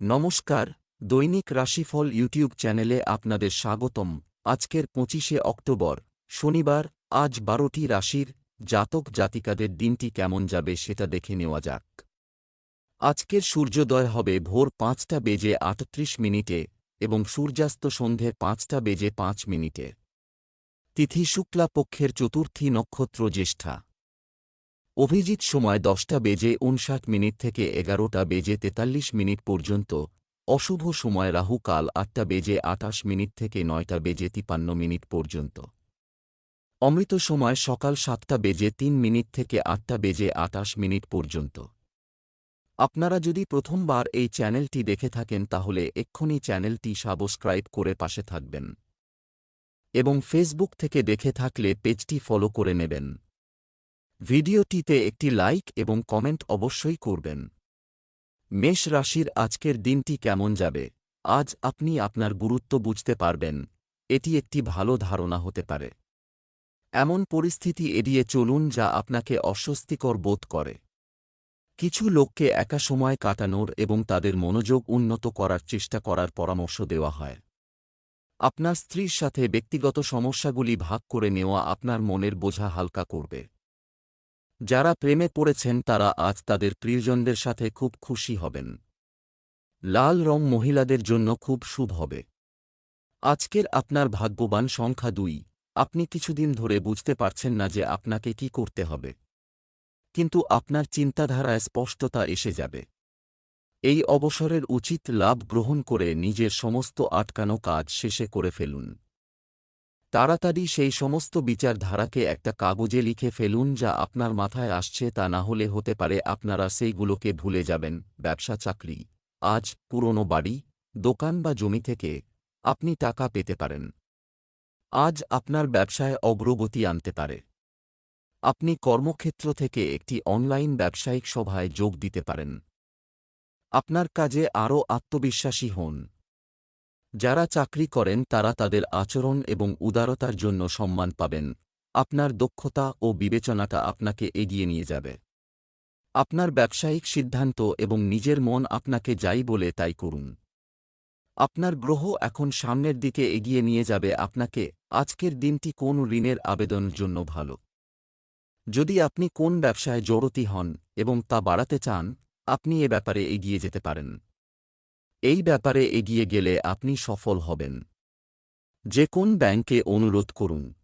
নমস্কার, দৈনিক রাশিফল ইউটিউব চ্যানেলে আপনাদের স্বাগতম। আজকের পঁচিশে অক্টোবর, শনিবার, আজ বারোটি রাশির জাতক জাতিকাদের দিনটি কেমন যাবে সেটা দেখে নেওয়া যাক। আজকের সূর্যোদয় হবে ভোর পাঁচটা বেজে আটত্রিশ মিনিটে এবং সূর্যাস্ত সন্ধে পাঁচটা বেজে পাঁচ মিনিটে। তিথি শুক্লা পক্ষের চতুর্থী নক্ষত্র জ্যেষ্ঠা। অভিজিৎ সময় দশটা বেজে উনষাট মিনিট থেকে এগারোটা বেজে তেতাল্লিশ মিনিট পর্যন্ত, অশুভ সময় রাহু কাল আটটা বেজে আটাশ মিনিট থেকে নয়টা বেজে তিপান্ন মিনিট পর্যন্ত। অমৃত সময় সকাল সাতটা বেজে তিন মিনিট থেকে আটটা বেজে আটাশ মিনিট পর্যন্ত। আপনারা যদি প্রথমবার এই চ্যানেলটি দেখে থাকেন তাহলে এক্ষুনি চ্যানেলটি সাবস্ক্রাইব করে পাশে থাকবেন। এবং ফেসবুক থেকে দেখে থাকলে পেজটি ফলো করে নেবেন। ভিডিওটিতে একটি লাইক এবং কমেন্ট অবশ্যই করবেন। মেষ রাশির আজকের দিনটি কেমন যাবে? আজ আপনি আপনার গুরুত্ব বুঝতে পারবেন। এটি একটি ভালো ধারণা হতে পারে। এমন পরিস্থিতি এড়িয়ে চলুন যা আপনাকে অস্বস্তিকর বোধ করে। কিছু লোককে একা সময় কাটানোর এবং তাদের মনোযোগ উন্নত করার চেষ্টা করার পরামর্শ দেওয়া হয়। আপনার স্ত্রীর সাথে ব্যক্তিগত সমস্যাগুলি ভাগ করে নেওয়া আপনার মনের বোঝা হালকা করবে। যারা প্রেমে পড়েছেন তারা আজ তাদের প্রিয়জনদের সাথে খুব খুশি হবেন। লাল রং মহিলাদের জন্য খুব শুভ হবে। আজকের আপনার ভাগ্যবান সংখ্যা দুই। আপনি কিছুদিন ধরে বুঝতে পারছেন না যে আপনাকে কি করতে হবে। কিন্তু আপনার চিন্তাধারায় স্পষ্টতা এসে যাবে। এই অবসরের উচিত লাভ গ্রহণ করে নিজের সমস্ত আটকানো কাজ শেষে করে ফেলুন। তাড়াতাড়ি সেই সমস্ত বিচারধারাকে একটা কাগজে লিখে ফেলুন যা আপনার মাথায় আসছে তা না হলে হতে পারে আপনারা সেইগুলোকে ভুলে যাবেন, ব্যবসা চাকরি। আজ পুরনো বাড়ি, দোকান বা জমি থেকে আপনি টাকা পেতে পারেন। আজ আপনার ব্যবসায় অগ্রগতি আনতে পারে। আপনি কর্মক্ষেত্র থেকে একটি অনলাইন ব্যবসায়িক সভায় যোগ দিতে পারেন। আপনার কাজে আরও আত্মবিশ্বাসী হন। যারা চাকরি করেন তারা তাদের আচরণ এবং উদারতার জন্য সম্মান পাবেন। আপনার দক্ষতা ও বিবেচনাটা আপনাকে এগিয়ে নিয়ে যাবে। আপনার ব্যবসায়িক সিদ্ধান্ত এবং নিজের মন আপনাকে যাই বলে তাই করুন। আপনার গ্রহ এখন সামনের দিকে এগিয়ে নিয়ে যাবে আপনাকে, আজকের দিনটি কোন ঋণের আবেদনের জন্য ভালো? যদি আপনি কোন ব্যবসায় জড়তি হন এবং তা বাড়াতে চান, আপনি এ ব্যাপারে এগিয়ে যেতে পারেন। এই ব্যাপারে এগিয়ে গেলে আপনি সফল হবেন। যে কোন ব্যাংকে অনুরোধ করুন।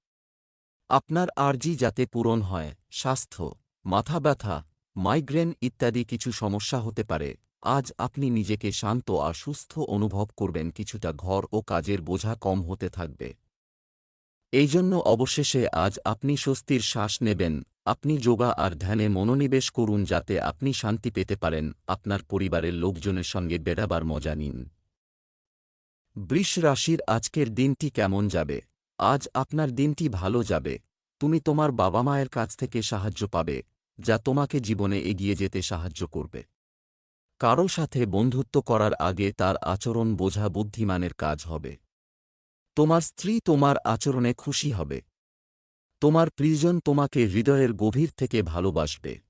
আপনার আর্জি যাতে পূরণ হয়, স্বাস্থ্য, মাথা ব্যথা, মাইগ্রেন ইত্যাদি কিছু সমস্যা হতে পারে। আজ আপনি নিজেকে শান্ত আর সুস্থ অনুভব করবেন, কিছুটা ঘর ও কাজের বোঝা কম হতে থাকবে। এই জন্য অবশেষে আজ আপনি স্বস্তির শ্বাস নেবেন আপনি যোগা আর ধ্যানে মনোনিবেশ করুন যাতে আপনি শান্তি পেতে পারেন। আপনার পরিবারের লোকজনের সঙ্গে বেড়াবার মজা নিন। বৃষ রাশির আজকের দিনটি কেমন যাবে? আজ আপনার দিনটি ভালো যাবে। তুমি তোমার বাবা মায়ের কাছ থেকে সাহায্য পাবে, যা তোমাকে জীবনে এগিয়ে যেতে সাহায্য করবে। কারও সাথে বন্ধুত্ব করার আগে তার আচরণ বোঝা বুদ্ধিমানের কাজ হবে। তোমার স্ত্রী তোমার আচরণে খুশি হবে। তোমার প্রিয়জন তোমাকে হৃদয়ের গভীর থেকে ভালোবাসবে।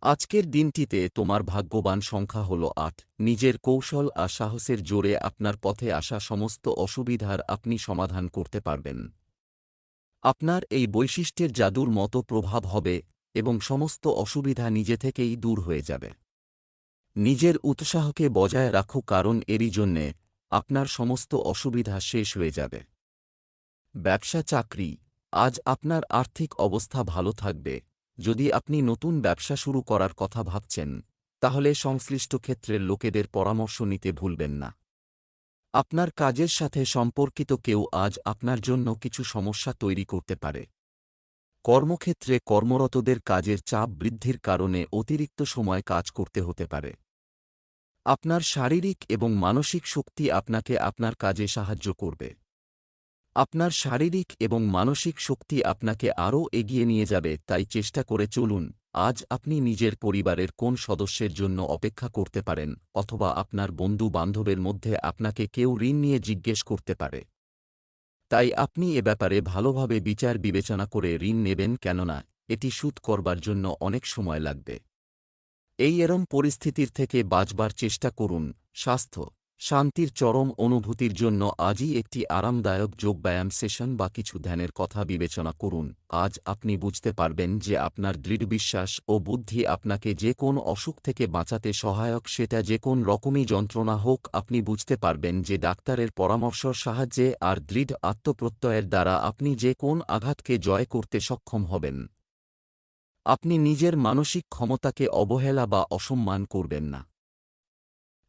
আজকের দিনটিতে তোমার ভাগ্যবান সংখ্যা হল আট। নিজের কৌশল আর সাহসের জোরে আপনার পথে আসা সমস্ত অসুবিধার আপনি সমাধান করতে পারবেন। আপনার এই বৈশিষ্ট্যের জাদুর মতো প্রভাব হবে এবং সমস্ত অসুবিধা নিজে থেকেই দূর হয়ে যাবে। নিজের উৎসাহকে বজায় রাখো কারণ এরই জন্যে আপনার সমস্ত অসুবিধা শেষ হয়ে যাবে। ব্যবসা চাকরি আজ আপনার আর্থিক অবস্থা ভালো থাকবে। যদি আপনি নতুন ব্যবসা শুরু করার কথা ভাবছেন, তাহলে সংশ্লিষ্ট ক্ষেত্রের লোকেদের পরামর্শ নিতে ভুলবেন না। আপনার কাজের সাথে সম্পর্কিত কেউ আজ আপনার জন্য কিছু সমস্যা তৈরি করতে পারে। কর্মক্ষেত্রে কর্মরতদের কাজের চাপ বৃদ্ধির কারণে অতিরিক্ত সময় কাজ করতে হতে পারে। আপনার শারীরিক এবং মানসিক শক্তি আপনাকে আপনার কাজে সাহায্য করবে। আপনার শারীরিক এবং মানসিক শক্তি আপনাকে আরও এগিয়ে নিয়ে যাবে, তাই চেষ্টা করে চলুন। আজ আপনি নিজের পরিবারের কোন সদস্যের জন্য অপেক্ষা করতে পারেন, অথবা আপনার বন্ধু বান্ধবের মধ্যে আপনাকে কেউ ঋণ নিয়ে জিজ্ঞেস করতে পারে। তাই আপনি এ ব্যাপারে ভালোভাবে বিচার বিবেচনা করে ঋণ নেবেন কেননা, এটি সুদ করবার জন্য অনেক সময় লাগবে। এই এরম পরিস্থিতির থেকে বাঁচবার চেষ্টা করুন, স্বাস্থ্য। শান্তির চরম অনুভূতির জন্য আজই একটি আরামদায়ক যোগব্যায়াম সেশন বা কিছু ধ্যানের কথা বিবেচনা করুন। আজ আপনি বুঝতে পারবেন যে আপনার দৃঢ় বিশ্বাস ও বুদ্ধি আপনাকে যে কোন অসুখ থেকে বাঁচাতে সহায়ক সেটা যে কোন রকমই যন্ত্রণা হোক, আপনি বুঝতে পারবেন যে ডাক্তারের পরামর্শর সাহায্যে আর দৃঢ় আত্মপ্রত্যয়ের দ্বারা আপনি যে কোন আঘাতকে জয় করতে সক্ষম হবেন। আপনি নিজের মানসিক ক্ষমতাকে অবহেলা বা অসম্মান করবেন না।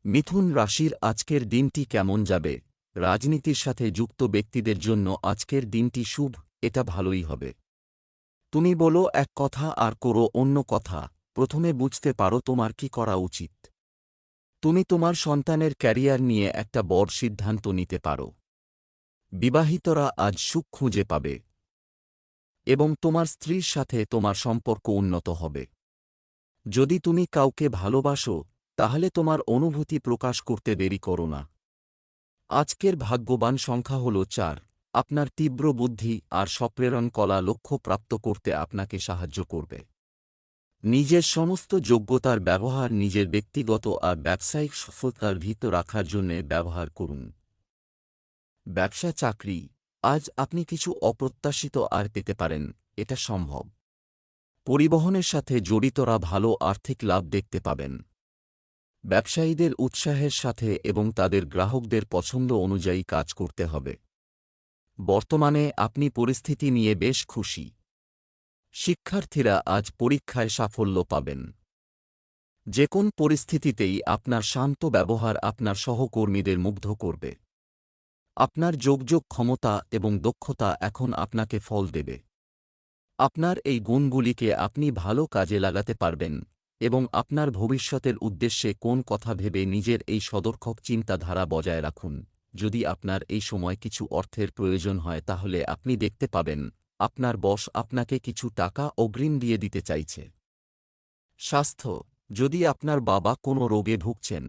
মিথুন রাশির আজকের দিনটি কেমন যাবে? রাজনীতির সাথে যুক্ত ব্যক্তিদের জন্য আজকের দিনটি শুভ, এটা ভালোই হবে। তুমি বলো, এক কথা আর করো অন্য কথা, প্রথমে বুঝতে পারো তোমার কি করা উচিত। তুমি তোমার সন্তানের ক্যারিয়ার নিয়ে একটা বড় সিদ্ধান্ত নিতে পারো। বিবাহিতরা আজ সুখ খুঁজে পাবে। এবং তোমার স্ত্রীর সাথে তোমার সম্পর্ক উন্নত হবে। যদি তুমি কাউকে ভালোবাসো তাহলে তোমার অনুভূতি প্রকাশ করতে দেরি করো না। আজকের ভাগ্যবান সংখ্যা হল চার। আপনার তীব্র বুদ্ধি আর সপ্রেরণ কলা লক্ষ্য প্রাপ্ত করতে আপনাকে সাহায্য করবে। নিজের সমস্ত যোগ্যতার ব্যবহার নিজের ব্যক্তিগত আর ব্যবসায়িক সফলতার ভিত রাখার জন্য ব্যবহার করুন। ব্যবসা চাকরি। আজ আপনি কিছু অপ্রত্যাশিত আর পেতে পারেন। এটা সম্ভব। পরিবহনের সাথে জড়িতরা ভালো আর্থিক লাভ দেখতে পাবেন। ব্যবসায়ীদের উৎসাহের সাথে এবং তাদের গ্রাহকদের পছন্দ অনুযায়ী কাজ করতে হবে। বর্তমানে আপনি পরিস্থিতি নিয়ে বেশ খুশি। শিক্ষার্থীরা আজ পরীক্ষায় সাফল্য পাবেন। যে কোন পরিস্থিতিতেই আপনার শান্ত ব্যবহার আপনার সহকর্মীদের মুগ্ধ করবে। আপনার যোগযোগ ক্ষমতা এবং দক্ষতা এখন আপনাকে ফল দেবে। আপনার এই গুণগুলিকে আপনি ভালো কাজে লাগাতে পারবেন। এবং আপনার ভবিষ্যতের উদ্দেশ্যে কোন কথা ভেবে নিজের এই সদর্থক চিন্তাধারা বজায় রাখুন। যদি আপনার এই সময় কিছু অর্থের প্রয়োজন হয়, তাহলে আপনি দেখতে পাবেন, আপনার বস আপনাকে কিছু টাকা অগ্রিম দিয়ে দিতে চাইছে। স্বাস্থ্য, যদি আপনার বাবা কোনো রোগে ভুগছেন,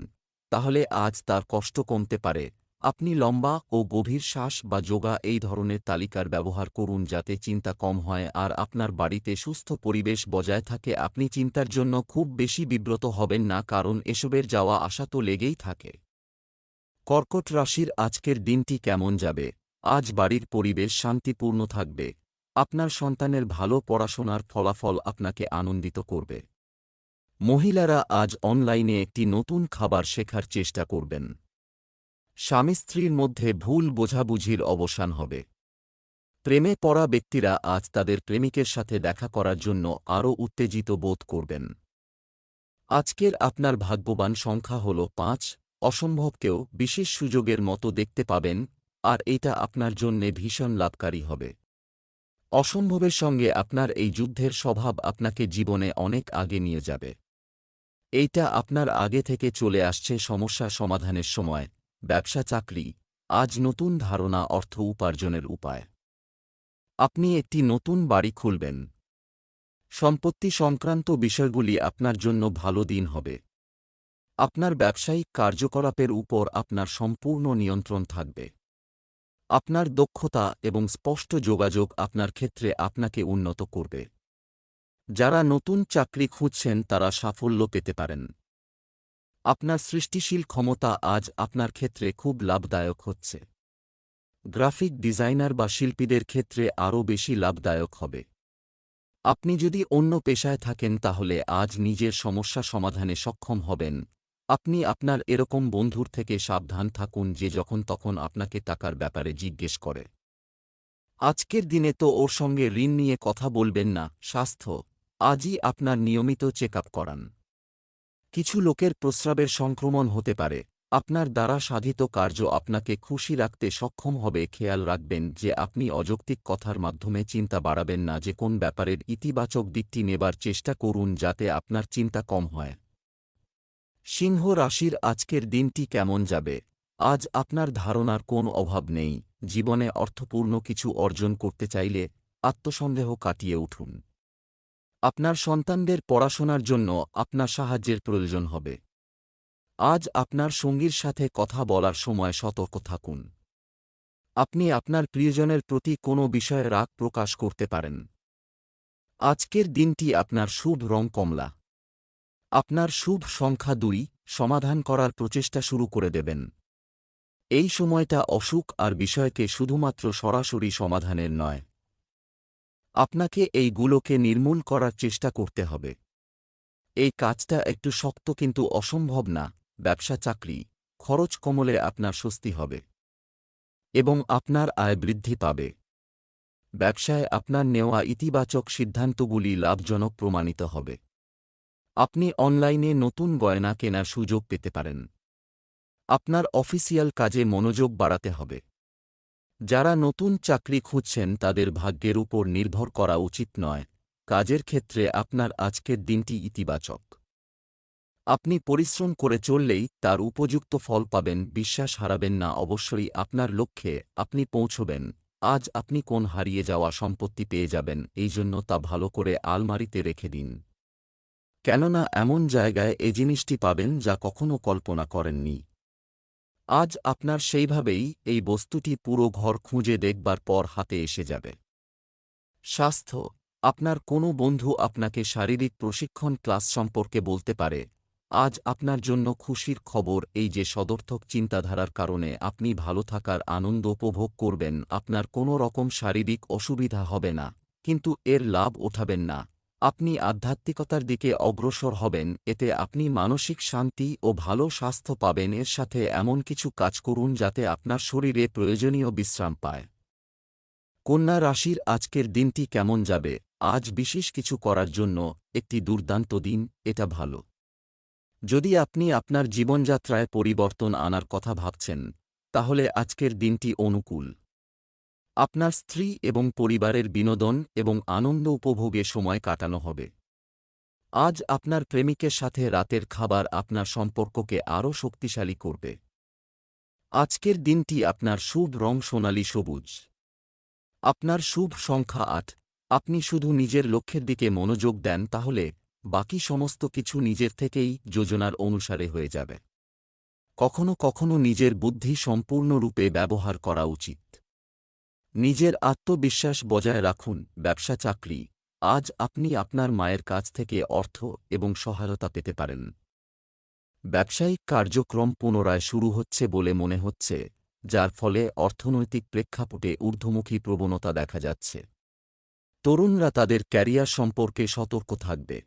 তাহলে আজ তার কষ্ট কমতে পারে। আপনি লম্বা ও গভীর শ্বাস বা যোগা এই ধরনের তালিকার ব্যবহার করুন যাতে চিন্তা কম হয় আর আপনার বাড়িতে সুস্থ পরিবেশ বজায় থাকে। আপনি চিন্তার জন্য খুব বেশি বিব্রত হবেন না কারণ এসবের যাওয়া আসা তো লেগেই থাকে। কর্কট রাশির আজকের দিনটি কেমন যাবে? আজ বাড়ির পরিবেশ শান্তিপূর্ণ থাকবে। আপনার সন্তানের ভালো পড়াশোনার ফলাফল আপনাকে আনন্দিত করবে। মহিলারা আজ অনলাইনে একটি নতুন খাবার শেখার চেষ্টা করবেন। স্বামী স্ত্রীর মধ্যে ভুল বোঝাবুঝির অবসান হবে। প্রেমে পড়া ব্যক্তিরা আজ তাদের প্রেমিকের সাথে দেখা করার জন্য আরও উত্তেজিত বোধ করবেন। আজকের আপনার ভাগ্যবান সংখ্যা হল পাঁচ, অসম্ভবকেও বিশেষ সুযোগের মতো দেখতে পাবেন, আর এটা আপনার জন্যে ভীষণ লাভকারী হবে। অসম্ভবের সঙ্গে আপনার এই যুদ্ধের স্বভাব আপনাকে জীবনে অনেক আগে নিয়ে যাবে। এইটা আপনার আগে থেকে চলে আসছে সমস্যা সমাধানের সময়। ব্যবসা চাকরি, আজ নতুন ধারণা অর্থ উপার্জনের উপায়। আপনি একটি নতুন বাড়ি খুলবেন। সম্পত্তি সংক্রান্ত বিষয়গুলি আপনার জন্য ভালো দিন হবে। আপনার ব্যবসায়িক কার্যকলাপের উপর আপনার সম্পূর্ণ নিয়ন্ত্রণ থাকবে। আপনার দক্ষতা এবং স্পষ্ট যোগাযোগ আপনার ক্ষেত্রে আপনাকে উন্নত করবে। যারা নতুন চাকরি খুঁজছেন তারা সাফল্য পেতে পারেন। আপনার সৃষ্টিশীল ক্ষমতা আজ আপনার ক্ষেত্রে খুব লাভদায়ক হচ্ছে। গ্রাফিক ডিজাইনার বা শিল্পীদের ক্ষেত্রে আরও বেশি লাভদায়ক হবে। আপনি যদি অন্য পেশায় থাকেন তাহলে আজ নিজের সমস্যা সমাধানে সক্ষম হবেন। আপনি আপনার এরকম বন্ধুর থেকে সাবধান থাকুন যে যখন তখন আপনাকে টাকার ব্যাপারে জিজ্ঞেস করে। আজকের দিনে তো ওর সঙ্গে ঋণ নিয়ে কথা বলবেন না, স্বাস্থ্য। আজই আপনার নিয়মিত চেক করান। কিছু লোকের প্রস্রাবের সংক্রমণ হতে পারে। আপনার দ্বারা সাধিত কার্য আপনাকে খুশি রাখতে সক্ষম হবে। খেয়াল রাখবেন যে আপনি অযৌক্তিক কথার মাধ্যমে চিন্তা বাড়াবেন না যে কোন ব্যাপারের ইতিবাচক দিকটি নেবার চেষ্টা করুন যাতে আপনার চিন্তা কম হয়। সিংহ রাশির আজকের দিনটি কেমন যাবে? আজ আপনার ধারণার কোন অভাব নেই। জীবনে অর্থপূর্ণ কিছু অর্জন করতে চাইলে আত্মসন্দেহ কাটিয়ে উঠুন। আপনার সন্তানদের পড়াশোনার জন্য আপনার সাহায্যের প্রয়োজন হবে। আজ আপনার সঙ্গীর সাথে কথা বলার সময় সতর্ক থাকুন। আপনি আপনার প্রিয়জনের প্রতি কোনো বিষয়ে রাগ প্রকাশ করতে পারেন। আজকের দিনটি আপনার শুভ রং কমলা। আপনার শুভ সংখ্যা দুই, সমাধান করার প্রচেষ্টা শুরু করে দেবেন। এই সময়টা অসুখ আর বিষয়কে শুধুমাত্র সরাসরি সমাধানের নয়। আপনাকে এইগুলোকে নির্মূল করার চেষ্টা করতে হবে। এই কাজটা একটু শক্ত কিন্তু অসম্ভব না, ব্যবসা চাকরি, খরচ কমলে আপনার স্বস্তি হবে। এবং আপনার আয় বৃদ্ধি পাবে। ব্যবসায় আপনার নেওয়া ইতিবাচক সিদ্ধান্তগুলি লাভজনক প্রমাণিত হবে। আপনি অনলাইনে নতুন গয়না কেনার সুযোগ পেতে পারেন। আপনার অফিসিয়াল কাজে মনোযোগ বাড়াতে হবে। যারা নতুন চাকরি খুঁজছেন তাদের ভাগ্যের উপর নির্ভর করা উচিত নয়। কাজের ক্ষেত্রে আপনার আজকের দিনটি ইতিবাচক। আপনি পরিশ্রম করে চললেই তার উপযুক্ত ফল পাবেন, বিশ্বাস হারাবেন না, অবশ্যই আপনার লক্ষ্যে আপনি পৌঁছবেন। আজ আপনি কোন হারিয়ে যাওয়া সম্পত্তি পেয়ে যাবেন, এই জন্য তা ভালো করে আলমারিতে রেখে দিন। কেননা এমন জায়গায় এ জিনিসটি পাবেন যা কখনও কল্পনা করেননি। আজ আপনার সেইভাবেই এই বস্তুটি পুরো ঘর খুঁজে দেখবার পর হাতে এসে যাবে। স্বাস্থ্য, আপনার কোনো বন্ধু আপনাকে শারীরিক প্রশিক্ষণ ক্লাস সম্পর্কে বলতে পারে, আজ আপনার জন্য খুশির খবর এই যে সদর্থক চিন্তাধারার কারণে আপনি ভালো থাকার আনন্দ উপভোগ করবেন, আপনার কোনো রকম শারীরিক অসুবিধা হবে না, কিন্তু এর লাভ ওঠাবেন না। আপনি আধ্যাত্মিকতার দিকে অগ্রসর হবেন, এতে আপনি মানসিক শান্তি ও ভালো স্বাস্থ্য পাবেন। এর সাথে এমন কিছু কাজ করুন যাতে আপনার শরীরে প্রয়োজনীয় বিশ্রাম পায়। কন্যা রাশির আজকের দিনটি কেমন যাবে? আজ বিশেষ কিছু করার জন্য একটি দুর্দান্ত দিন, এটা ভালো। যদি আপনি আপনার জীবনযাত্রায় পরিবর্তন আনার কথা ভাবছেন, তাহলে আজকের দিনটি অনুকূল। আপনার স্ত্রী এবং পরিবারের বিনোদন এবং আনন্দ উপভোগে সময় কাটানো হবে। আজ আপনার প্রেমিকের সাথে রাতের খাবার আপনার সম্পর্ককে আরও শক্তিশালী করবে। আজকের দিনটি আপনার শুভ রং সোনালী সবুজ। আপনার শুভ সংখ্যা আট। আপনি শুধু নিজের লক্ষ্যের দিকে মনোযোগ দেন তাহলে বাকি সমস্ত কিছু নিজের থেকেই যোজনার অনুসারে হয়ে যাবে। কখনো কখনো নিজের বুদ্ধি সম্পূর্ণরূপে ব্যবহার করা উচিত। নিজের আত্মবিশ্বাস বজায় রাখুন, ব্যবসা চাকরি। আজ আপনি আপনার মায়ের কাছ থেকে অর্থ এবং সহায়তা পেতে পারেন। ব্যবসায়িক কার্যক্রম পুনরায় শুরু হচ্ছে বলে মনে হচ্ছে, যার ফলে অর্থনৈতিক প্রেক্ষাপটে ঊর্ধ্বমুখী প্রবণতা দেখা যাচ্ছে। তরুণরা তাদের ক্যারিয়ার সম্পর্কে সতর্ক থাকবে।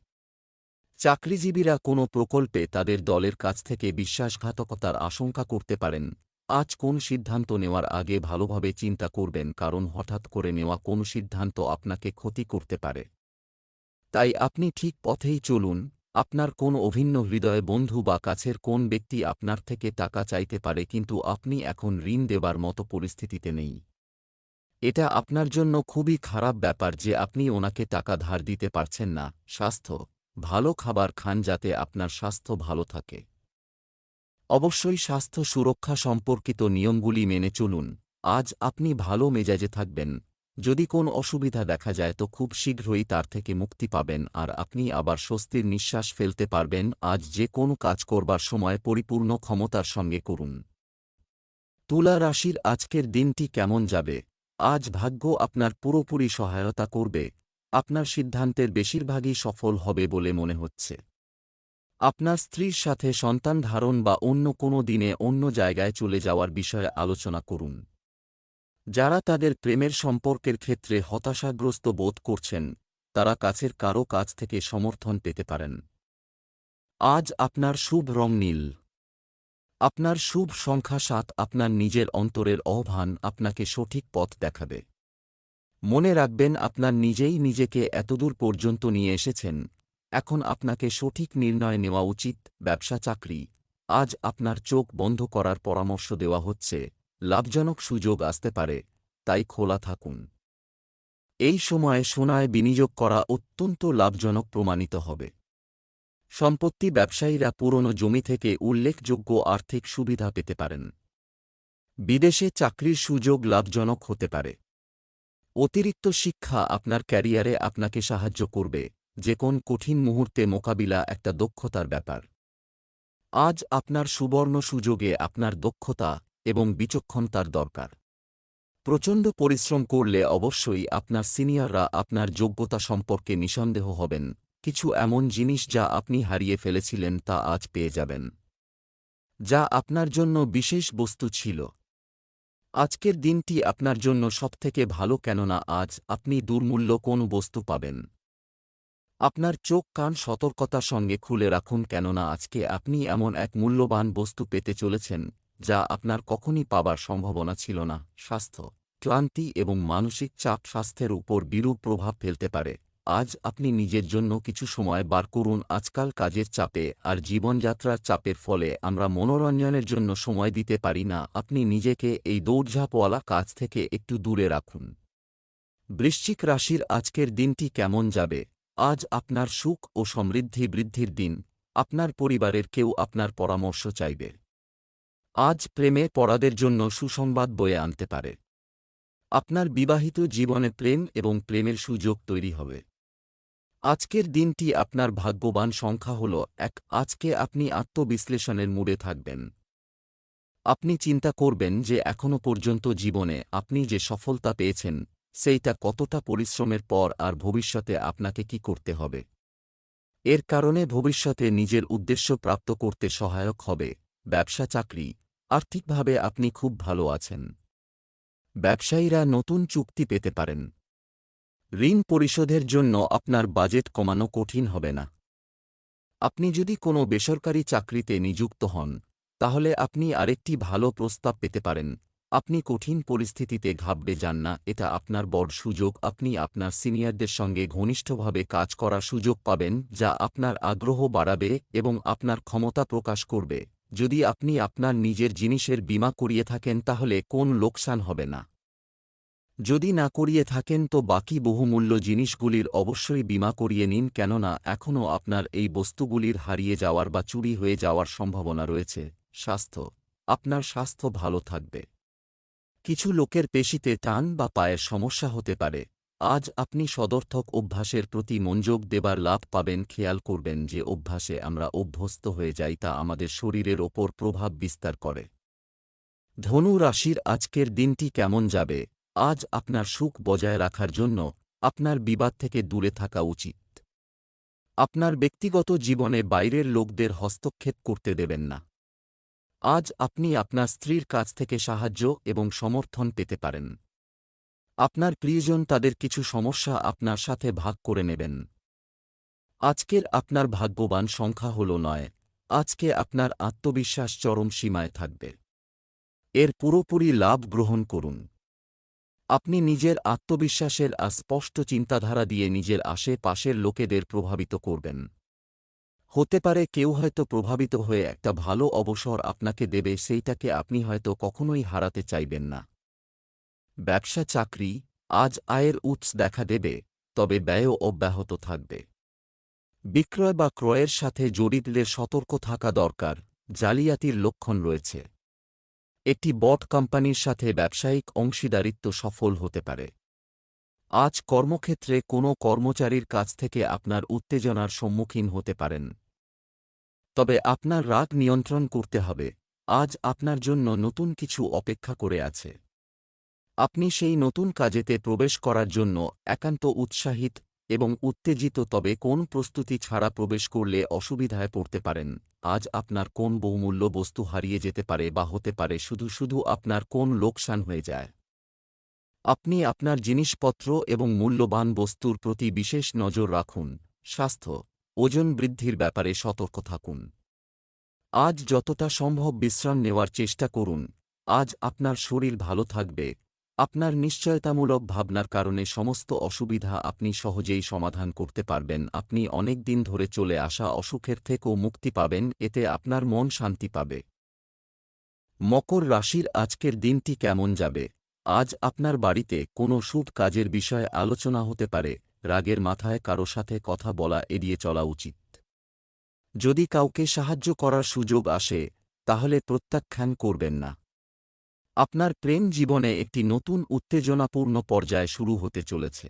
চাকরিজীবীরা কোনো প্রকল্পে তাদের দলের কাছ থেকে বিশ্বাসঘাতকতার আশঙ্কা করতে পারেন। আজ কোন সিদ্ধান্ত নেওয়ার আগে ভালোভাবে চিন্তা করবেন, কারণ হঠাৎ করে নেওয়া কোন সিদ্ধান্ত আপনাকে ক্ষতি করতে পারে। তাই আপনি ঠিক পথেই চলুন, আপনার কোন অভিন্ন হৃদয় বন্ধু বা কাছের কোন ব্যক্তি আপনার থেকে টাকা চাইতে পারে, কিন্তু আপনি এখন ঋণ দেবার মতো পরিস্থিতিতে নেই। এটা আপনার জন্য খুবই খারাপ ব্যাপার যে আপনি ওনাকে টাকা ধার দিতে পারছেন না। স্বাস্থ্য, ভালো খাবার খান যাতে আপনার স্বাস্থ্য ভালো থাকে। অবশ্যই স্বাস্থ্য সুরক্ষা সম্পর্কিত নিয়মগুলি মেনে চলুন। আজ আপনি ভালো মেজাজে থাকবেন। যদি কোন অসুবিধা দেখা যায় তো খুব শীঘ্রই তার থেকে মুক্তি পাবেন আর আপনি আবার স্বস্তির নিঃশ্বাস ফেলতে পারবেন। আজ যে কোনো কাজ করবার সময় পরিপূর্ণ ক্ষমতার সঙ্গে করুন। তুলা রাশির আজকের দিনটি কেমন যাবে? আজ ভাগ্য আপনার পুরোপুরি সহায়তা করবে। আপনার সিদ্ধান্তের বেশিরভাগই সফল হবে বলে মনে হচ্ছে। আপনার স্ত্রীর সাথে সন্তান ধারণ বা অন্য কোনো দিনে অন্য জায়গায় চলে যাওয়ার বিষয়ে আলোচনা করুন। যারা তাদের প্রেমের সম্পর্কের ক্ষেত্রে হতাশাগ্রস্ত বোধ করছেন, তারা কাছের কারও কাছ থেকে সমর্থন পেতে পারেন। আজ আপনার শুভ রং নীল। আপনার শুভ সংখ্যা সাত আপনার নিজের অন্তরের অভান আপনাকে সঠিক পথ দেখাবে। মনে রাখবেন, আপনার নিজেই নিজেকে এতদূর পর্যন্ত নিয়ে এসেছেন এখন আপনাকে সঠিক নির্ণয় নেওয়া উচিত, ব্যবসা চাকরি। আজ আপনার চোখ বন্ধ করার পরামর্শ দেওয়া হচ্ছে, লাভজনক সুযোগ আসতে পারে, তাই খোলা থাকুন। এই সময়ে সোনায় বিনিয়োগ করা অত্যন্ত লাভজনক প্রমাণিত হবে। সম্পত্তি ব্যবসায়ীরা পুরনো জমি থেকে উল্লেখযোগ্য আর্থিক সুবিধা পেতে পারেন। বিদেশে চাকরির সুযোগ লাভজনক হতে পারে। অতিরিক্ত শিক্ষা আপনার ক্যারিয়ারে আপনাকে সাহায্য করবে। যে কোন কঠিন মুহূর্তে মোকাবিলা একটা দক্ষতার ব্যাপার। আজ আপনার সুবর্ণ সুযোগে আপনার দক্ষতা এবং বিচক্ষণতার দরকার। প্রচণ্ড পরিশ্রম করলে অবশ্যই আপনার সিনিয়ররা আপনার যোগ্যতা সম্পর্কে নিঃসন্দেহ হবেন। কিছু এমন জিনিস যা আপনি হারিয়ে ফেলেছিলেন তা আজ পেয়ে যাবেন। যা আপনার জন্য বিশেষ বস্তু ছিল। আজকের দিনটি আপনার জন্য সবথেকে ভালো কেননা আজ আপনি দুর্মূল্য কোন বস্তু পাবেন। আপনার চোখ কান সতর্কতার সঙ্গে খুলে রাখুন কেননা আজকে আপনি এমন এক মূল্যবান বস্তু পেতে চলেছেন, যা আপনার কখনই পাবার সম্ভাবনা ছিল না। স্বাস্থ্য, ক্লান্তি এবং মানসিক চাপ স্বাস্থ্যের উপর বিরূপ প্রভাব ফেলতে পারে। আজ আপনি নিজের জন্য কিছু সময় বার করুন আজকাল কাজের চাপে আর জীবনযাত্রার চাপের ফলে আমরা মনোরঞ্জনের জন্য সময় দিতে পারি না। আপনি নিজেকে এই দৌড়ঝাঁপওয়ালা কাজ থেকে একটু দূরে রাখুন। বৃশ্চিক রাশির আজকের দিনটি কেমন যাবে? আজ আপনার সুখ ও সমৃদ্ধি বৃদ্ধির দিন, আপনার পরিবারের কেউ আপনার পরামর্শ চাইবে। আজ প্রেমে পড়াদের জন্য সুসংবাদ বয়ে আনতে পারে। আপনার বিবাহিত জীবনে প্রেম এবং প্রেমের সুযোগ তৈরি হবে। আজকের দিনটি আপনার ভাগ্যবান সংখ্যা হল এক, আজকে আপনি আত্মবিশ্লেষণের মুডে থাকবেন। আপনি চিন্তা করবেন যে এখনও পর্যন্ত জীবনে আপনি যে সফলতা পেয়েছেন সেইটা কতটা পরিশ্রমের পর আর ভবিষ্যতে আপনাকে কি করতে হবে? এর কারণে ভবিষ্যতে নিজের উদ্দেশ্য প্রাপ্ত করতে সহায়ক হবে ব্যবসা চাকরি। আর্থিকভাবে আপনি খুব ভালো আছেন। ব্যবসায়ীরা নতুন চুক্তি পেতে পারেন। ঋণ পরিশোধের জন্য আপনার বাজেট কমানো কঠিন হবে না। আপনি যদি কোনো বেসরকারি চাকরিতে নিযুক্ত হন, তাহলে আপনি আরেকটি ভালো প্রস্তাব পেতে পারেন। আপনি কঠিন পরিস্থিতিতে ঘাবড়ে যান না, এটা আপনার বড় সুযোগ। আপনি আপনার সিনিয়রদের সঙ্গে ঘনিষ্ঠভাবে কাজ করার সুযোগ পাবেন, যা আপনার আগ্রহ বাড়াবে এবং আপনার ক্ষমতা প্রকাশ করবে। যদি আপনি আপনার নিজের জিনিসের বীমা করিয়ে থাকেন, তাহলে কোন লোকসান হবে না? যদি না করিয়ে থাকেন, তো বাকি বহুমূল্য জিনিসগুলির অবশ্যই বিমা করিয়ে নিন, কেননা এখনও আপনার এই বস্তুগুলির হারিয়ে যাওয়ার বা চুরি হয়ে যাওয়ার সম্ভাবনা রয়েছে। স্বাস্থ্য। আপনার স্বাস্থ্য ভালো থাকবে। কিছু লোকের পেশিতে টান বা পায়ের সমস্যা হতে পারে। আজ আপনি সদর্থক অভ্যাসের প্রতি মনোযোগ দেবার লাভ পাবেন। খেয়াল করবেন যে অভ্যাসে আমরা অভ্যস্ত হয়ে যাই তা আমাদের শরীরের ওপর প্রভাব বিস্তার করে। ধনু রাশির আজকের দিনটি কেমন যাবে? আজ আপনার সুখ বজায় রাখার জন্য আপনার বিবাদ থেকে দূরে থাকা উচিত। আপনার ব্যক্তিগত জীবনে বাইরের লোকদের হস্তক্ষেপ করতে দেবেন না। আজ আপনি আপনার স্ত্রীর কাছ থেকে সাহায্য এবং সমর্থন পেতে পারেন। আপনার প্রিয়জন তাদের কিছু সমস্যা আপনার সাথে ভাগ করে নেবেন। আজকের আপনার ভাগ্যবান সংখ্যা হল নয়, আজকে আপনার আত্মবিশ্বাস চরম সীমায় থাকবে। এর পুরোপুরি লাভ গ্রহণ করুন। আপনি নিজের আত্মবিশ্বাসের আর স্পষ্ট চিন্তাধারা দিয়ে নিজের আশেপাশের লোকেদের প্রভাবিত করবেন। হতে পারে কেউ হয়তো প্রভাবিত হয়ে একটা ভালো অবসর আপনাকে দেবে, সেইটাকে আপনি হয়তো কখনোই হারাতে চাইবেন না। ব্যবসা চাকরি আজ আয়ের উৎস দেখা দেবে, তবে ব্যয়ও অব্যাহত থাকবে। বিক্রয় বা ক্রয়ের সাথে জড়িতদের সতর্ক থাকা দরকার, জালিয়াতির লক্ষণ রয়েছে। একটি বট কোম্পানির সাথে ব্যবসায়িক অংশীদারিত্ব সফল হতে পারে। আজ কর্মক্ষেত্রে কোনো কর্মচারীর কাছ থেকে আপনার উত্তেজনার সম্মুখীন হতে পারেন। তবে আপনার রাগ নিয়ন্ত্রণ করতে হবে। আজ আপনার জন্য নতুন কিছু অপেক্ষা করে আছে। আপনি সেই নতুন কাজেতে প্রবেশ করার জন্য একান্ত উৎসাহিত এবং উত্তেজিত, তবে কোন প্রস্তুতি ছাড়া প্রবেশ করলে অসুবিধায় পড়তে পারেন? আজ আপনার কোন বহুমূল্য বস্তু হারিয়ে যেতে পারে বা হতে পারে, শুধু শুধু আপনার কোন লোকসান হয়ে যায়? আপনি আপনার জিনিসপত্র এবং মূল্যবান বস্তুর প্রতি বিশেষ নজর রাখুন। স্বাস্থ্য ওজন বৃদ্ধির ব্যাপারে সতর্ক থাকুন। আজ যতটা সম্ভব বিশ্রাম নেওয়ার চেষ্টা করুন। আজ আপনার শরীর ভালো থাকবে। আপনার নিশ্চয়তামূলক ভাবনার কারণে সমস্ত অসুবিধা আপনি সহজেই সমাধান করতে পারবেন। আপনি অনেক দিন ধরে চলে আসা অসুখের থেকেও মুক্তি পাবেন, এতে আপনার মন শান্তি পাবে। মকর রাশির আজকের দিনটি কেমন যাবে? আজ আপনার বাড়িতে কোনো শুভ কাজের বিষয়ে আলোচনা হতে পারে। রাগের মাথায় কারও সাথে কথা বলা এড়িয়ে চলা উচিত। যদি কাউকে সাহায্য করার সুযোগ আসে, তাহলে প্রত্যাখ্যান করবেন না। আপনার প্রেম জীবনে একটি নতুন উত্তেজনাপূর্ণ পর্যায়ে শুরু হতে চলেছে।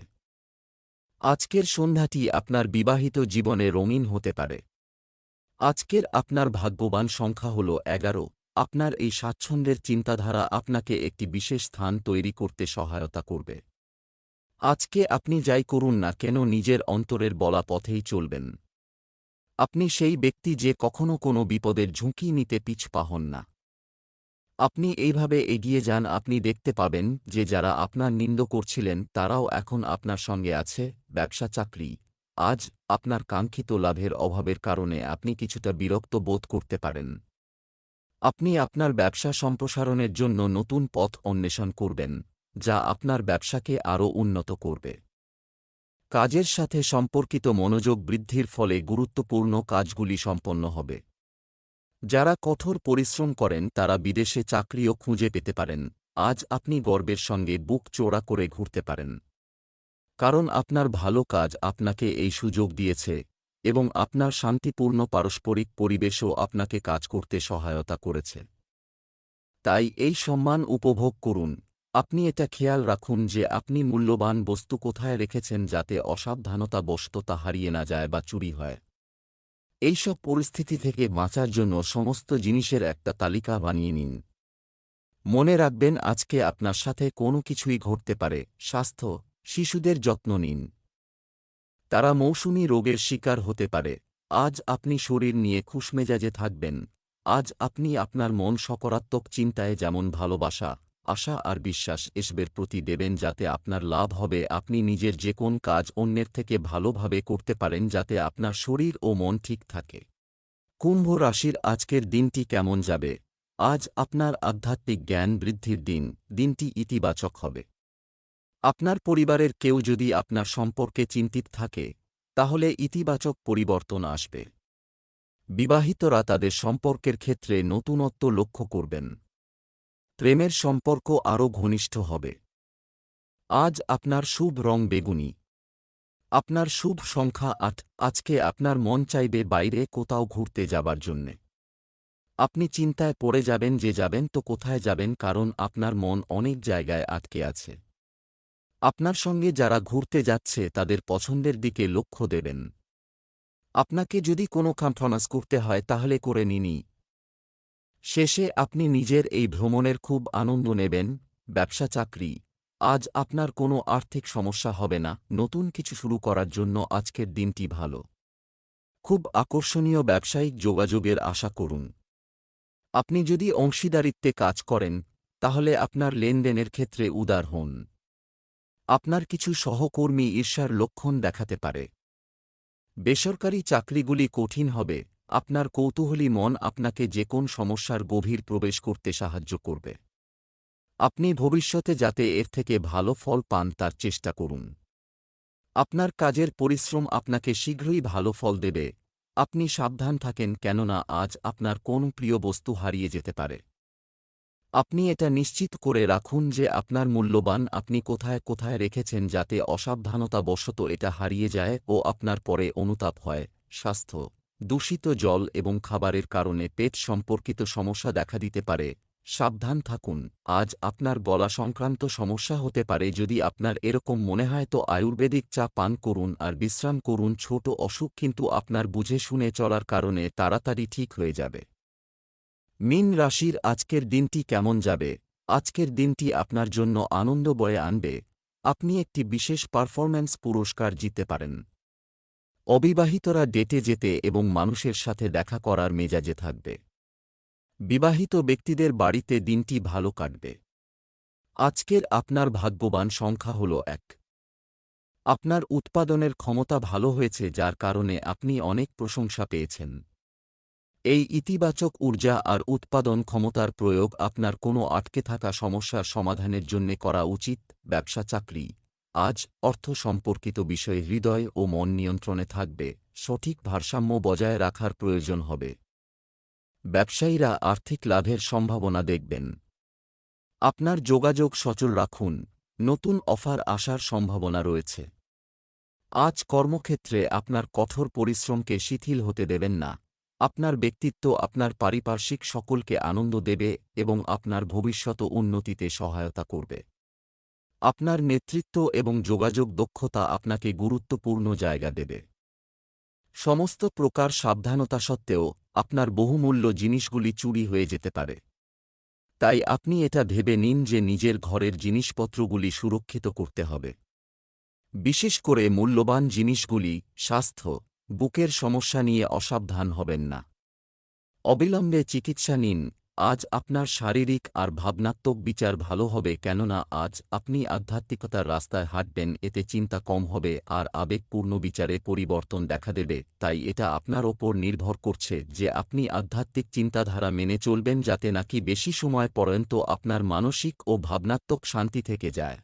আজকের সন্ধ্যাটি আপনার বিবাহিত জীবনে রঙিন হতে পারে। আজকের আপনার ভাগ্যবান সংখ্যা হল এগারো। আপনার এই স্বাচ্ছন্দ্যের চিন্তাধারা আপনাকে একটি বিশেষ স্থান তৈরি করতে সহায়তা করবে। আজকে আপনি যাই করুন না কেন নিজের অন্তরের বলা পথেই চলবেন। আপনি সেই ব্যক্তি যে কখনো কোনো বিপদের ঝুঁকি নিতে পিছপা হন না। আপনি এইভাবে এগিয়ে যান, আপনি দেখতে পাবেন যে যারা আপনার নিন্দ করছিলেন, তারাও এখন আপনার সঙ্গে আছে, ব্যবসা, চাকরি। আজ আপনার কাঙ্ক্ষিত লাভের অভাবের কারণে আপনি কিছুটা বিরক্ত বোধ করতে পারেন। আপনি আপনার ব্যবসা সম্প্রসারণের জন্য নতুন পথ অন্বেষণ করবেন। যা আপনার ব্যবসাকে আরও উন্নত করবে। কাজের সাথে সম্পর্কিত মনোযোগ বৃদ্ধির ফলে গুরুত্বপূর্ণ কাজগুলি সম্পন্ন হবে। যারা কঠোর পরিশ্রম করেন, তারা বিদেশে চাকরিও খুঁজে পেতে পারেন। আজ আপনি গর্বের সঙ্গে বুক চোরা করে ঘুরতে পারেন। কারণ আপনার ভালো কাজ আপনাকে এই সুযোগ দিয়েছে এবং আপনার শান্তিপূর্ণ পারস্পরিক পরিবেশও আপনাকে কাজ করতে সহায়তা করেছে। তাই এই সম্মান উপভোগ করুন। আপনি এটা খেয়াল রাখুন যে আপনি মূল্যবান বস্তু কোথায় রেখেছেন যাতে অসাবধানতা তা হারিয়ে না যায় বা চুরি হয়। এইসব পরিস্থিতি থেকে বাঁচার জন্য সমস্ত জিনিসের একটা তালিকা বানিয়ে নিন। মনে রাখবেন আজকে আপনার সাথে কোনো কিছুই ঘটতে পারে, স্বাস্থ্য, শিশুদের যত্ন নিন। তারা মৌসুমি রোগের শিকার হতে পারে। আজ আপনি শরীর নিয়ে খুশমেজাজে থাকবেন। আজ আপনি আপনার মন সকারাত্মক চিন্তায় যেমন ভালোবাসা আশা আর বিশ্বাস এসবের প্রতি দেবেন যাতে আপনার লাভ হবে। আপনি নিজের যে কোন কাজ অন্যের থেকে ভালোভাবে করতে পারেন যাতে আপনার শরীর ও মন ঠিক থাকে। কুম্ভ রাশির আজকের দিনটি কেমন যাবে? আজ আপনার আধ্যাত্মিক জ্ঞান বৃদ্ধির দিন, দিনটি ইতিবাচক হবে। আপনার পরিবারের কেউ যদি আপনার সম্পর্কে চিন্তিত থাকে, তাহলে ইতিবাচক পরিবর্তন আসবে। বিবাহিতরা তাদের সম্পর্কের ক্ষেত্রে নতুনত্ব লক্ষ্য করবেন। প্রেমের সম্পর্ক আরও ঘনিষ্ঠ হবে। আজ আপনার শুভ রং বেগুনি। আপনার শুভ সংখ্যা আট। আজকে আপনার মন চাইবে বাইরে কোথাও ঘুরতে যাবার জন্যে। আপনি চিন্তায় পড়ে যাবেন যে যাবেন তো কোথায় যাবেন কারণ আপনার মন অনেক জায়গায় আটকে আছে। আপনার সঙ্গে যারা ঘুরতে যাচ্ছে তাদের পছন্দের দিকে লক্ষ্য দেবেন। আপনাকে যদি কোনো কনফার্মাস করতে হয় তাহলে করে নিনি। শেষে আপনি নিজের এই ভ্রমণের খুব আনন্দ নেবেন, ব্যবসা চাকরি। আজ আপনার কোনো আর্থিক সমস্যা হবে না, নতুন কিছু শুরু করার জন্য আজকের দিনটি ভালো। খুব আকর্ষণীয় ব্যবসায়িক যোগাযোগের আশা করুন। আপনি যদি অংশীদারিত্বে কাজ করেন, তাহলে আপনার লেনদেনের ক্ষেত্রে উদার হন। আপনার কিছু সহকর্মী ঈর্ষার লক্ষণ দেখাতে পারে। বেসরকারি চাকরিগুলি কঠিন হবে আপনার কৌতূহলী মন আপনাকে যে কোন সমস্যার গভীর প্রবেশ করতে সাহায্য করবে। আপনি ভবিষ্যতে যাতে এর থেকে ভালো ফল পান তার চেষ্টা করুন। আপনার কাজের পরিশ্রম আপনাকে শীঘ্রই ভালো ফল দেবে। আপনি সাবধান থাকেন কেননা আজ আপনার কোন প্রিয় বস্তু হারিয়ে যেতে পারে। আপনি এটা নিশ্চিত করে রাখুন যে আপনার মূল্যবান আপনি কোথায় কোথায় রেখেছেন যাতে অসাবধানতা অসাবধানতাবশত এটা হারিয়ে যায় ও আপনার পরে অনুতাপ হয়। স্বাস্থ্য দূষিত জল এবং খাবারের কারণে পেট সম্পর্কিত সমস্যা দেখা দিতে পারে। সাবধান থাকুন। আজ আপনার গলা সংক্রান্ত সমস্যা হতে পারে যদি আপনার এরকম মনে হয় তো আয়ুর্বেদিক চা পান করুন আর বিশ্রাম করুন। ছোট অসুখ কিন্তু আপনার বুঝে শুনে চলার কারণে তাড়াতাড়ি ঠিক হয়ে যাবে। মিন রাশির আজকের দিনটি কেমন যাবে? আজকের দিনটি আপনার জন্য আনন্দ বয়ে আনবে। আপনি একটি বিশেষ পারফরম্যান্স পুরস্কার জিতে পারেন। অবিবাহিতরা ডেটে যেতে এবং মানুষের সাথে দেখা করার মেজাজে থাকবে। বিবাহিত ব্যক্তিদের বাড়িতে দিনটি ভালো কাটবে। আজকের আপনার ভাগ্যবান সংখ্যা হল এক। আপনার উৎপাদনের ক্ষমতা ভালো হয়েছে যার কারণে আপনি অনেক প্রশংসা পেয়েছেন। এই ইতিবাচক ঊর্জা আর উৎপাদন ক্ষমতার প্রয়োগ আপনার কোনো আটকে থাকা সমস্যার সমাধানের জন্য করা উচিত ব্যবসা চাকরি আজ অর্থ সম্পর্কিত বিষয়ে হৃদয় ও মন নিয়ন্ত্রণে থাকবে, সঠিক ভারসাম্য বজায় রাখার প্রয়োজন হবে। ব্যবসায়ীরা আর্থিক লাভের সম্ভাবনা দেখবেন। আপনার যোগাযোগ সচল রাখুন, নতুন অফার আসার সম্ভাবনা রয়েছে। আজ কর্মক্ষেত্রে আপনার কঠোর পরিশ্রমকে শিথিল হতে দেবেন না। আপনার ব্যক্তিত্ব আপনার পারিপার্শ্বিক সকলকে আনন্দ দেবে এবং আপনার ভবিষ্যত উন্নতিতে সহায়তা করবে। আপনার নেতৃত্ব এবং যোগাযোগ দক্ষতা আপনাকে গুরুত্বপূর্ণ জায়গা দেবে। সমস্ত প্রকার সাবধানতা সত্ত্বেও আপনার বহুমূল্য জিনিসগুলি চুরি হয়ে যেতে পারে। তাই আপনি এটা ভেবে নিন যে নিজের ঘরের জিনিসপত্রগুলি সুরক্ষিত করতে হবে। বিশেষ করে মূল্যবান জিনিসগুলি, স্বাস্থ্য, বুকের সমস্যা নিয়ে অসাবধান হবেন না। অবিলম্বে চিকিৎসা নিন আজ আপনার শারীরিক আর ভাবনাত্মক বিচার ভালো হবে কেননা আজ আপনি আধ্যাত্মিকতার রাস্তায় হাঁটবেন, এতে চিন্তা কম হবে আর আবেগপূর্ণ বিচারে পরিবর্তন দেখা দেবে। তাই এটা আপনার ওপর নির্ভর করছে যে আপনি আধ্যাত্মিক চিন্তাধারা মেনে চলবেন যাতে নাকি বেশি সময় পর্যন্ত আপনার মানসিক ও ভাবনাত্মক শান্তি থেকে যায়।